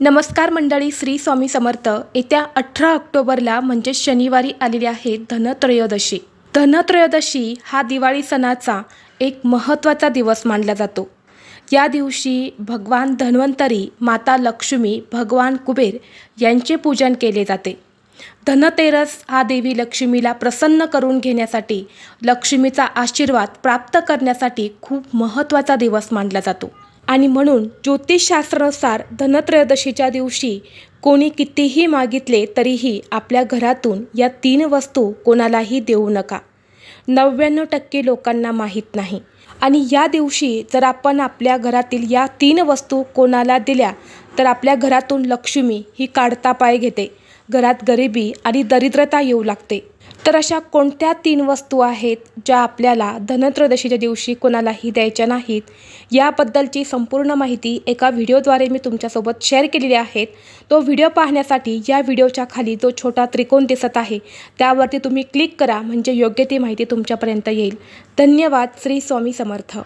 नमस्कार मंडळी श्री स्वामी समर्थ. येत्या अठरा ऑक्टोबरला म्हणजे शनिवारी आलेली आहे धनत्रयोदशी. धनत्रयोदशी हा दिवाळी सणाचा एक महत्त्वाचा दिवस मानला जातो. या दिवशी भगवान धन्वंतरी माता लक्ष्मी भगवान कुबेर यांचे पूजन केले जाते. धनतेरस हा देवी लक्ष्मीला प्रसन्न करून घेण्यासाठी लक्ष्मीचा आशीर्वाद प्राप्त करण्यासाठी खूप महत्त्वाचा दिवस मानला जातो. आणि म्हणून ज्योतिषशास्त्रानुसार धनत्रयोदशीच्या दिवशी कोणी कितीही मागितले तरीही आपल्या घरातून या तीन वस्तू कोणालाही देऊ नका. नव्याण्णव टक्के लोकांना माहीत नाही. आणि या दिवशी जर आपण आपल्या घरातील या तीन वस्तू कोणाला दिल्या तर आपल्या घरातून लक्ष्मी ही काढता पाय घेते. घरात गरिबी आणि दरिद्रता येऊ लागते. तर अशा कोणत्या तीन वस्तू आहेत ज्या आपल्याला धनत्रयोदशीच्या दिवशी कोणालाही द्यायच्या नाहीत? याबद्दलची संपूर्ण माहिती एका व्हिडिओद्वारे मी तुमच्यासोबत शेअर केलेली आहेत तो व्हिडिओ पाहण्यासाठी या व्हिडिओच्या खाली जो छोटा त्रिकोण दिसत आहे. त्यावरती तुम्ही क्लिक करा म्हणजे योग्य ती माहिती तुमच्यापर्यंत येईल. धन्यवाद. श्री स्वामी समर्थ.